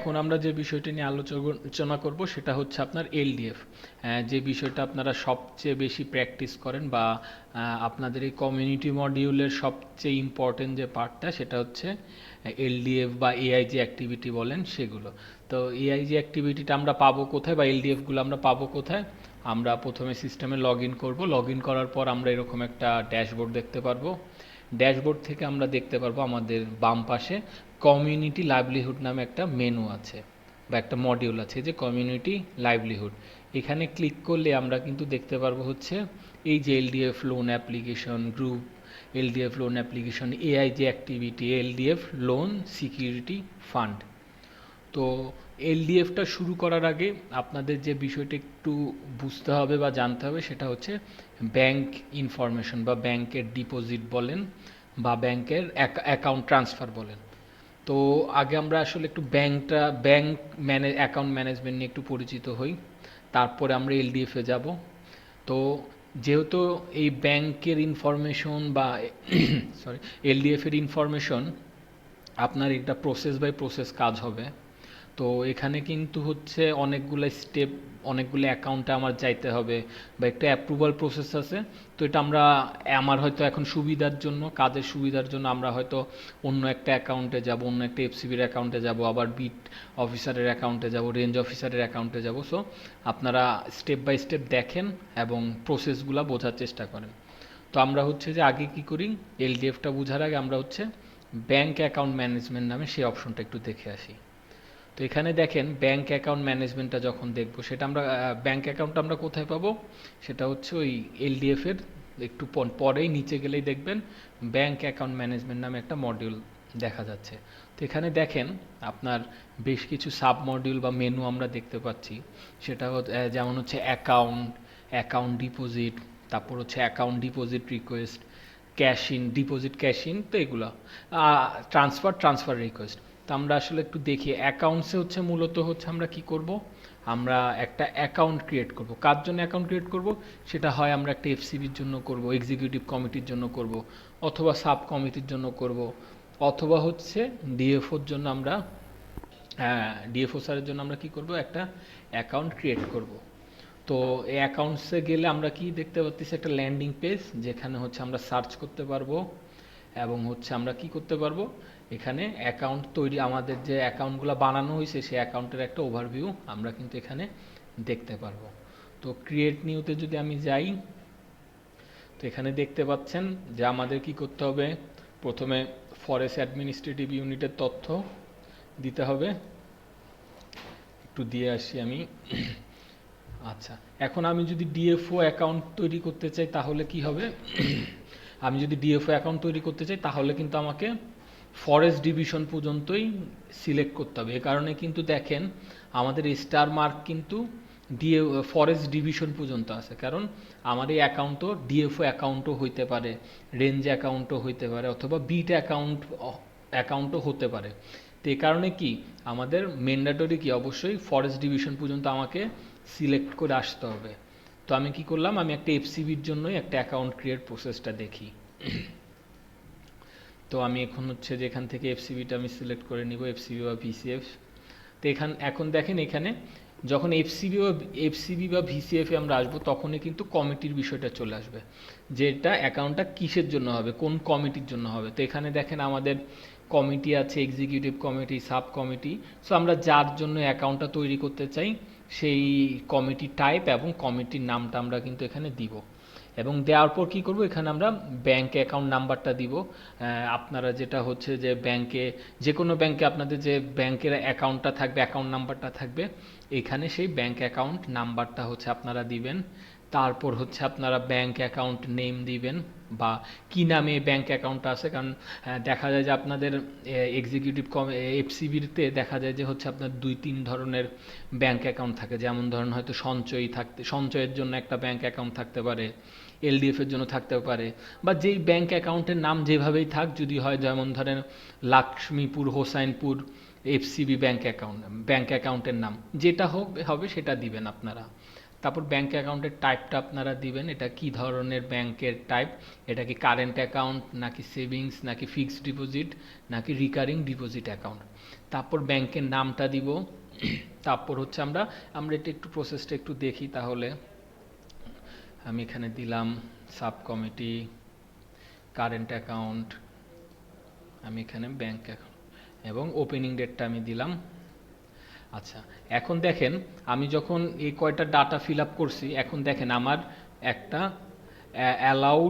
এখন আমরা যে বিষয়টি নিয়ে আলোচনা করব সেটা হচ্ছে আপনার এলডিএফ। যে বিষয়টা আপনারা সবচেয়ে বেশি প্র্যাকটিস করেন বা আপনাদের এই কমিউনিটি মডিউলের সবচেয়ে ইম্পর্টেন্ট যে পার্টটা সেটা হচ্ছে এলডিএফ বা এআইজি অ্যাক্টিভিটি বলেন সেগুলো। তো এআইজি অ্যাক্টিভিটিটা আমরা পাবো কোথায় বা এলডিএফগুলো আমরা পাবো কোথায়? আমরা প্রথমে সিস্টেমে লগ ইন করব। লগ ইন করার পর আমরা এরকম একটা ড্যাশবোর্ড দেখতে পারব। ড্যাশবোর্ড থেকে আমরা দেখতে পারব আমাদের বাম পাশে কমিউনিটি লাইভলিহুড নামে একটা মেনু আছে বা একটা মডিউল আছে যে কমিউনিটি লাইভলিহুড এখানে ক্লিক করলে আমরা কিন্তু দেখতে পারব হচ্ছে এই যে LDF loan application group LDF loan application AIG activity LDF loan security fund তো এলডিএফটা শুরু করার আগে আপনাদের যে বিষয়টা একটু বুঝতে হবে বা জানতে হবে সেটা হচ্ছে ব্যাংক ইনফরমেশন বা ব্যাংকের ডিপোজিট বলেন বা ব্যাংকের অ্যাকাউন্ট ট্রান্সফার বলেন। তো আগে আমরা আসলে একটু ব্যাংকটা, ব্যাংক ম্যানেজ অ্যাকাউন্ট ম্যানেজমেন্ট নিয়ে একটু পরিচিত হই। তারপরে আমরা এলডিএফে যাব। তো যেহেতু এই ব্যাংকের ইনফরমেশন বা সরি এলডিএফের ইনফরমেশন আপনার এটা প্রসেস বাই প্রসেস কাজ হবে। তো এখানে কিন্তু হচ্ছে অনেকগুলো স্টেপ অনেকগুলো অ্যাকাউন্টে আমার যাইতে হবে বা একটা অ্যাপ্রুভাল প্রসেস আছে। তো এটা আমরা, আমার হয়তো এখন সুবিধার জন্য, কাজের সুবিধার জন্য আমরা হয়তো অন্য একটা অ্যাকাউন্টে যাব, অন্য একটা এফসিবির অ্যাকাউন্টে যাব, আবার বিট অফিসারের অ্যাকাউন্টে যাব রেঞ্জ অফিসারের অ্যাকাউন্টে যাব। সো আপনারা স্টেপ বাই স্টেপ দেখেন এবং প্রসেসগুলো বোঝার চেষ্টা করেন। তো আমরা হচ্ছে যে আগে কি করি এলডিএফটা বোঝার আগে আমরা হচ্ছে ব্যাংক অ্যাকাউন্ট ম্যানেজমেন্ট নামে সেই অপশনটা একটু দেখে আসি। তো এখানে দেখেন ব্যাংক অ্যাকাউন্ট ম্যানেজমেন্টটা যখন দেখব, সেটা আমরা ব্যাংক অ্যাকাউন্টটা আমরা কোথায় পাবো? সেটা হচ্ছে ওই এলডিএফ এর, একটু পর- পরেই নিচে গেলেই দেখবেন ব্যাংক অ্যাকাউন্ট ম্যানেজমেন্ট নামে একটা মডিউল দেখা যাচ্ছে। তো এখানে দেখেন আপনার বেশ কিছু সাব মডিউল বা মেনু আমরা দেখতে পাচ্ছি। সেটা যেমন হচ্ছে অ্যাকাউন্ট অ্যাকাউন্ট ডিপোজিট তারপর হচ্ছে account deposit request cash in deposit cash in তো এগুলো। ট্রান্সফার ট্রান্সফার রিকোয়েস্ট তো আমরা আসলে একটু দেখি। অ্যাকাউন্টসে হচ্ছে মূলত হচ্ছে আমরা কি করব? আমরা একটা অ্যাকাউন্ট ক্রিয়েট করব। কার জন্য অ্যাকাউন্ট ক্রিয়েট করব? সেটা হয় আমরা একটা এফসিবির জন্য করব এক্সিকিউটিভ কমিটির জন্য করব, অথবা সাব কমিটির জন্য করব, অথবা হচ্ছে ডিএফওর জন্য আমরা ডিএফও স্যারের জন্য আমরা কি করব? একটা অ্যাকাউন্ট ক্রিয়েট করব। তো এই অ্যাকাউন্টসে গেলে আমরা কি দেখতে পাচ্ছি একটা ল্যান্ডিং পেজ যেখানে হচ্ছে আমরা সার্চ করতে পারব। এবং হচ্ছে আমরা কি করতে পারব? এখানে অ্যাকাউন্ট তৈরি, আমাদের যে অ্যাকাউন্টগুলো বানানো হয়েছে, সেই অ্যাকাউন্টের একটা ওভারভিউ আমরা কিন্তু এখানে দেখতে পারব। তো ক্রিয়েট নিউতে যদি আমি যাই, তো এখানে দেখতে পাচ্ছেন যে আমাদের কি করতে হবে? প্রথমে ফরেস্ট অ্যাডমিনিস্ট্রেটিভ ইউনিটের তথ্য দিতে হবে। একটু দিয়ে আসি আমি। আচ্ছা এখন আমি যদি ডিএফও অ্যাকাউন্ট তৈরি করতে চাই, তাহলে কি হবে? আমি যদি ডিএফও অ্যাকাউন্ট তৈরি করতে চাই, তাহলে কিন্তু আমাকে ফরেস্ট ডিভিশন পর্যন্তই সিলেক্ট করতে হবে। এ কারণে কিন্তু দেখেন, আমাদের স্টার মার্ক কিন্তু ডিএ ফরেস্ট ডিভিশন পর্যন্ত আছে। কারণ আমার এই অ্যাকাউন্টও ডিএফও অ্যাকাউন্টও হইতে পারে রেঞ্জ অ্যাকাউন্টও হইতে পারে, অথবা বিট অ্যাকাউন্ট অ্যাকাউন্টও হতে পারে। তো এ কারণে কি, আমাদের ম্যান্ডেটরি কি? অবশ্যই ফরেস্ট ডিভিশন পর্যন্ত আমাকে সিলেক্ট করে আসতে হবে। তো আমি কি করলাম? আমি একটা এফসিবির জন্যই একটা অ্যাকাউন্ট ক্রিয়েট প্রসেসটা দেখি। তো আমি এখন হচ্ছে যে এখান থেকে এফসিবিটা আমি সিলেক্ট করে নিব এফসিবি বা ভিসিএফ তো এখান, এখন দেখেন এখানে যখন এফসিবি বা এফসিবি বা ভিসিএফে আমরা আসব, তখনই কিন্তু কমিটির বিষয়টা চলে আসবে। যেটা অ্যাকাউন্টটা কিসের জন্য হবে? কোন কমিটির জন্য হবে? তো এখানে দেখেন আমাদের কমিটি আছে executive committee sub committee so আমরা যার জন্য অ্যাকাউন্টটা তৈরি করতে চাই, সেই কমিটি টাইপ এবং কমিটির নামটা আমরা কিন্তু এখানে দিব। এবং দেওয়ার পর কি করব? এখানে আমরা ব্যাংক অ্যাকাউন্ট নাম্বারটা দিব। আপনারা যেটা হচ্ছে যে ব্যাংকে যে কোনো ব্যাংকে আপনাদের যে ব্যাংকের অ্যাকাউন্টটা থাকবে অ্যাকাউন্ট নাম্বারটা থাকবে, এখানে সেই ব্যাংক অ্যাকাউন্ট নাম্বারটা হচ্ছে আপনারা দিবেন। তারপর হচ্ছে আপনারা ব্যাংক অ্যাকাউন্ট নেম দিবেন বা কি নামে ব্যাংক অ্যাকাউন্ট আছে? কারণ দেখা যায় যে আপনাদের এক্সিকিউটিভ কম এফসিবিতে দেখা যায় যে হচ্ছে আপনার দুই, তিন ধরনের ব্যাংক অ্যাকাউন্ট থাকে। যেমন ধরেন হয়তো সঞ্চয়ী থাকতে, সঞ্চয়ের জন্য একটা ব্যাংক অ্যাকাউন্ট থাকতে পারে এলডিএফ এর জন্য থাকতে পারে। বা যেই ব্যাংক অ্যাকাউন্টের নাম যেভাবেই থাক, যদি হয় যেমন ধরেন Lakshmipur Hossainpur FCB bank account bank অ্যাকাউন্টের নাম। যেটা হোক, হবে সেটা দিবেন আপনারা। তারপর ব্যাংক অ্যাকাউন্টের টাইপটা আপনারা দিবেন, এটা কি ধরনের ব্যাংকের টাইপ এটা কি কারেন্ট অ্যাকাউন্ট নাকি সেভিংস নাকি ফিক্সড ডিপোজিট নাকি রিকারিং ডিপোজিট অ্যাকাউন্ট তারপর ব্যাংকের নামটা দিব। তারপর হচ্ছে আমরা আমরা এটা একটু প্রসেসটা একটু দেখি তাহলে। আমি এখানে দিলাম সাব কমিটি কারেন্ট অ্যাকাউন্ট আমি এখানে ব্যাংক অ্যাকাউন্ট এবং ওপেনিং ডেটটা আমি দিলাম। আচ্ছা এখন দেখেন, আমি যখন এই কয়টা ডাটা ফিল আপ করছি, এখন দেখেন আমার একটা অ্যালাউ